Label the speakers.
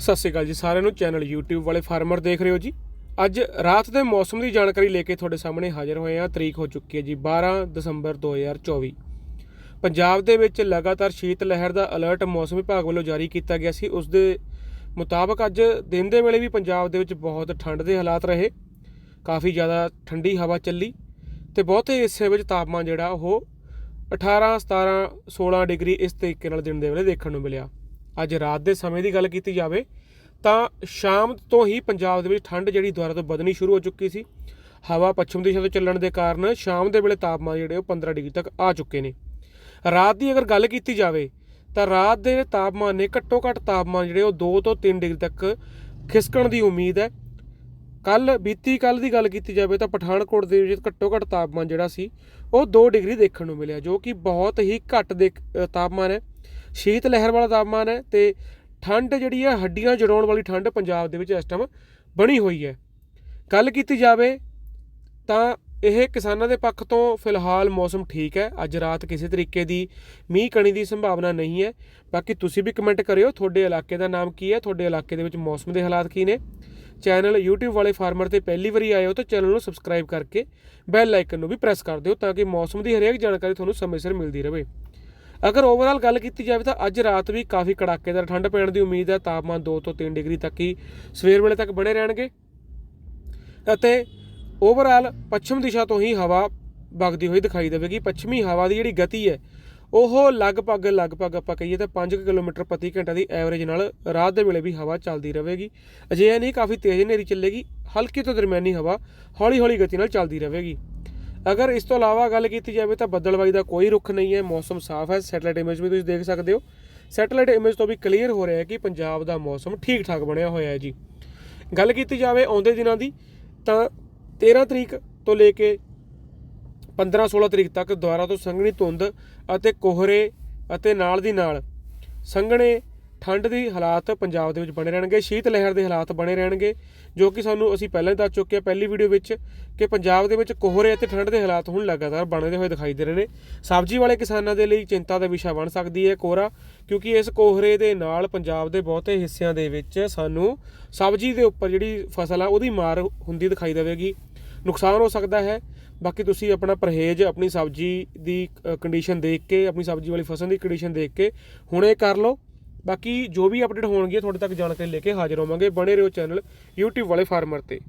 Speaker 1: ਸਤਿ ਸ਼੍ਰੀ ਅਕਾਲ ਜੀ ਸਾਰਿਆਂ ਨੂੰ ਚੈਨਲ YouTube ਵਾਲੇ ਫਾਰਮਰ ਦੇਖ ਰਹੇ ਹੋ ਜੀ। ਅੱਜ ਰਾਤ ਦੇ ਮੌਸਮ ਦੀ ਜਾਣਕਾਰੀ ਲੈ ਕੇ ਤੁਹਾਡੇ ਸਾਹਮਣੇ ਹਾਜ਼ਰ ਹੋਏ ਹਾਂ। ਤਰੀਕ ਹੋ ਚੁੱਕੀ ਹੈ ਜੀ 12 ਦਸੰਬਰ 2024 ਪੰਜਾਬ ਦੇ ਵਿੱਚ ਲਗਾਤਾਰ ਸ਼ੀਤ ਲਹਿਰ ਦਾ ਅਲਰਟ ਮੌਸਮ ਵਿਭਾਗ ਵੱਲੋਂ ਜਾਰੀ ਕੀਤਾ ਗਿਆ ਸੀ। ਉਸ ਦੇ ਮੁਤਾਬਕ ਅੱਜ ਦਿਨ ਦੇ ਵੇਲੇ ਵੀ ਪੰਜਾਬ ਦੇ ਵਿੱਚ ਬਹੁਤ ਠੰਡ ਦੇ ਹਾਲਾਤ ਰਹੇ। ਕਾਫੀ ਜ਼ਿਆਦਾ ਠੰਡੀ ਹਵਾ ਚੱਲੀ ਤੇ ਬਹੁਤੇ ਹਿੱਸੇ ਵਿੱਚ ਤਾਪਮਾਨ ਜਿਹੜਾ ਉਹ 18 17 16 ਡਿਗਰੀ ਇਸ ਤਰੀਕੇ ਨਾਲ ਦਿਨ ਦੇ ਵੇਲੇ ਦੇਖਣ ਨੂੰ ਮਿਲਿਆ। ਅੱਜ ਰਾਤ ਦੇ ਸਮੇਂ ਦੀ ਗੱਲ ਕੀਤੀ ਜਾਵੇ, ਤਾਂ ਸ਼ਾਮ ਤੋਂ ਹੀ ਪੰਜਾਬ ਦੇ ਵਿੱਚ ਠੰਡ ਜਿਹੜੀ ਦੁਬਾਰਾ ਤੋਂ ਵਧਣੀ ਸ਼ੁਰੂ ਹੋ ਚੁੱਕੀ ਸੀ। ਹਵਾ ਪੱਛਮ ਦਿਸ਼ਾ ਤੋਂ ਚੱਲਣ ਦੇ ਕਾਰਨ ਸ਼ਾਮ ਦੇ ਵੇਲੇ ਤਾਪਮਾਨ ਜਿਹੜੇ ਉਹ 15 ਡਿਗਰੀ ਤੱਕ ਆ ਚੁੱਕੇ ਨੇ। ਰਾਤ ਦੀ ਅਗਰ ਗੱਲ ਕੀਤੀ ਜਾਵੇ, ਤਾਂ ਰਾਤ ਦੇ ਤਾਪਮਾਨ ਨੇ ਘੱਟੋ ਘੱਟ ਤਾਪਮਾਨ ਜਿਹੜੇ ਉਹ 2 ਤੋਂ 3 ਡਿਗਰੀ ਤੱਕ ਖਿਸਕਣ ਦੀ ਉਮੀਦ ਹੈ। ਕੱਲ, ਬੀਤੀ ਕੱਲ ਦੀ ਗੱਲ ਕੀਤੀ ਜਾਵੇ ਤਾਂ ਪਠਾਨਕੋਟ ਦੇ ਵਿੱਚ ਘੱਟੋ ਘੱਟ ਤਾਪਮਾਨ ਜਿਹੜਾ ਸੀ, ਉਹ 2 ਡਿਗਰੀ ਦੇਖਣ ਨੂੰ ਮਿਲਿਆ, ਜੋ ਕਿ ਬਹੁਤ ਹੀ ਘੱਟ ਦੇ ਤਾਪਮਾਨ ਹੈ। ਸ਼ੀਤ ਲਹਿਰ ਵਾਲਾ ਤਾਪਮਾਨ ਹੈ ਤੇ ਠੰਡ ਜਿਹੜੀ ਹੈ ਹੱਡੀਆਂ ਜੜਾਉਣ ਵਾਲੀ ਠੰਡ ਪੰਜਾਬ ਦੇ ਵਿੱਚ ਇਸ ਟਾਈਮ ਬਣੀ ਹੋਈ ਹੈ। ਗੱਲ ਕੀਤੀ ਜਾਵੇ ਤਾਂ ਇਹ ਕਿਸਾਨਾਂ ਦੇ ਪੱਖ ਤੋਂ ਫਿਲਹਾਲ ਮੌਸਮ ਠੀਕ ਹੈ। ਅੱਜ ਰਾਤ ਕਿਸੇ ਤਰੀਕੇ ਦੀ ਮੀਂਹ ਕਣੀ ਦੀ ਸੰਭਾਵਨਾ ਨਹੀਂ ਹੈ। ਬਾਕੀ ਤੁਸੀਂ ਵੀ ਕਮੈਂਟ ਕਰਿਓ, ਤੁਹਾਡੇ ਇਲਾਕੇ ਦਾ ਨਾਮ ਕੀ ਹੈ, ਤੁਹਾਡੇ ਇਲਾਕੇ ਦੇ ਵਿੱਚ ਮੌਸਮ ਦੇ ਹਾਲਾਤ ਕੀ ਨੇ। ਚੈਨਲ YouTube ਵਾਲੇ ਫਾਰਮਰ ਤੇ ਪਹਿਲੀ ਵਾਰੀ ਆਏ ਹੋ ਤਾਂ ਚੈਨਲ ਨੂੰ ਸਬਸਕ੍ਰਾਈਬ ਕਰਕੇ ਬੈਲ ਆਈਕਨ ਨੂੰ ਵੀ ਪ੍ਰੈਸ ਕਰ ਦਿਓ ਤਾਂ ਕਿ ਮੌਸਮ ਦੀ ਹਰੇਕ ਜਾਣਕਾਰੀ ਤੁਹਾਨੂੰ ਸਮੇਂ ਸਿਰ ਮਿਲਦੀ ਰਹੇ। ਅਗਰ ਓਵਰਆਲ ਗੱਲ ਕੀਤੀ ਜਾਵੇ ਤਾਂ ਅੱਜ ਰਾਤ ਵੀ ਕਾਫੀ ਕੜਾਕੇਦਾਰ ਠੰਡ ਪੈਣ ਦੀ ਉਮੀਦ ਹੈ, ਤਾਪਮਾਨ 2 ਤੋਂ 3 ਡਿਗਰੀ ਤੱਕ ਹੀ ਸਵੇਰ ਵੇਲੇ ਤੱਕ ਬਣੇ ਰਹਿਣਗੇ। ਅਤੇ ਓਵਰਆਲ ਪੱਛਮ ਦਿਸ਼ਾ ਤੋਂ ਹੀ ਹਵਾ ਵਗਦੀ ਹੋਈ ਦਿਖਾਈ ਦੇਵੇਗੀ। ਪੱਛਮੀ ਹਵਾ ਦੀ ਜਿਹੜੀ ਗਤੀ ਹੈ, ਉਹ ਲਗਭਗ ਲਗਭਗ ਆਪਾਂ ਕਹੀਏ ਤਾਂ 5 ਕਿਲੋਮੀਟਰ ਪ੍ਰਤੀ ਘੰਟਾ ਦੀ ਐਵਰੇਜ ਨਾਲ ਰਾਤ ਦੇ ਵੇਲੇ ਵੀ ਹਵਾ ਚੱਲਦੀ ਰਹੇਗੀ। ਅਜਿਹਾ ਨਹੀਂ ਕਾਫੀ ਤੇਜ਼ ਹਨੇਰੀ ਚੱਲੇਗੀ, ਹਲਕੀ ਤੋਂ ਦਰਮਿਆਨੀ ਹਵਾ ਹੌਲੀ ਹੌਲੀ ਗਤੀ ਨਾਲ ਚੱਲਦੀ ਰਹੇਗੀ। ਅਗਰ ਇਸ ਤੋਂ ਇਲਾਵਾ ਗੱਲ ਕੀਤੀ ਜਾਵੇ ਤਾਂ ਬੱਦਲਬਾਈ ਦਾ ਕੋਈ ਰੁਖ ਨਹੀਂ ਹੈ, ਮੌਸਮ ਸਾਫ਼ ਹੈ, ਸੈਟੇਲਾਈਟ ਇਮੇਜ ਵੀ ਤੁਸੀਂ ਦੇਖ ਸਕਦੇ ਹੋ। ਸੈਟੇਲਾਈਟ ਇਮੇਜ ਤੋਂ ਵੀ ਕਲੀਅਰ ਹੋ ਰਿਹਾ ਹੈ ਕਿ ਪੰਜਾਬ ਦਾ ਮੌਸਮ ਠੀਕ ਠਾਕ ਬਣਿਆ ਹੋਇਆ ਹੈ ਜੀ। ਗੱਲ ਕੀਤੀ ਜਾਵੇ ਆਉਂਦੇ ਦਿਨਾਂ ਦੀ, ਤਾਂ 13 ਤਰੀਕ ਤੋਂ ਲੈ ਕੇ 15 16 ਤਰੀਕ ਤੱਕ ਦੁਆਰਾ ਤੋਂ ਸੰਘਣੀ ਧੁੰਦ ਅਤੇ ਕੋਹਰੇ ਅਤੇ ਨਾਲ ਦੀ ਨਾਲ ਸੰਘਣੇ ਠੰਡ ਦੀ ਹਾਲਾਤ ਪੰਜਾਬ ਦੇ ਵਿੱਚ ਬਣੇ ਰਹਿਣਗੇ, ਸ਼ੀਤ ਲਹਿਰ ਦੇ ਹਾਲਾਤ ਬਣੇ ਰਹਿਣਗੇ, ਜੋ ਕਿ ਸਾਨੂੰ ਅਸੀਂ ਪਹਿਲਾਂ ਹੀ ਦੱਸ ਚੁੱਕੇ ਹਾਂ ਪਹਿਲੀ ਵੀਡੀਓ ਵਿੱਚ ਕਿ ਪੰਜਾਬ ਦੇ ਵਿੱਚ ਕੋਹਰੇ ਅਤੇ ਠੰਡ ਦੇ ਹਾਲਾਤ ਹੁਣ ਲਗਾਤਾਰ ਬਣਦੇ ਹੋਏ ਦਿਖਾਈ ਦੇ ਰਹੇ ਨੇ। ਸਬਜ਼ੀ ਵਾਲੇ ਕਿਸਾਨਾਂ ਦੇ ਲਈ ਚਿੰਤਾ ਦਾ ਵਿਸ਼ਾ ਬਣ ਸਕਦੀ ਹੈ ਕੋਹਰਾ, ਕਿਉਂਕਿ ਇਸ ਕੋਹਰੇ ਦੇ ਨਾਲ ਪੰਜਾਬ ਦੇ ਬਹੁਤੇ ਹਿੱਸਿਆਂ ਦੇ ਵਿੱਚ ਸਾਨੂੰ ਸਬਜ਼ੀ ਦੇ ਉੱਪਰ ਜਿਹੜੀ ਫਸਲ ਆ, ਉਹਦੀ ਮਾਰ ਹੁੰਦੀ ਦਿਖਾਈ ਦੇਵੇਗੀ। ਨੁਕਸਾਨ ਹੋ ਸਕਦਾ ਹੈ। ਬਾਕੀ ਤੁਸੀਂ ਆਪਣਾ ਪਰਹੇਜ਼, ਆਪਣੀ ਸਬਜ਼ੀ ਦੀ ਕੰਡੀਸ਼ਨ ਦੇਖ ਕੇ, ਆਪਣੀ ਸਬਜ਼ੀ ਵਾਲੀ ਫਸਲ ਦੀ ਕੰਡੀਸ਼ਨ ਦੇਖ ਕੇ ਹੁਣੇ ਕਰ ਲਓ। ਬਾਕੀ ਜੋ ਵੀ ਅਪਡੇਟ ਹੋਣਗੇ ਤੁਹਾਡੇ ਤੱਕ ਜਾਣਕਾਰੀ ਲੈ ਕੇ ਹਾਜ਼ਰ ਹੋਵਾਂਗੇ। ਬਣੇ ਰਹੋ ਚੈਨਲ YouTube ਵਾਲੇ ਫਾਰਮਰ ਤੇ।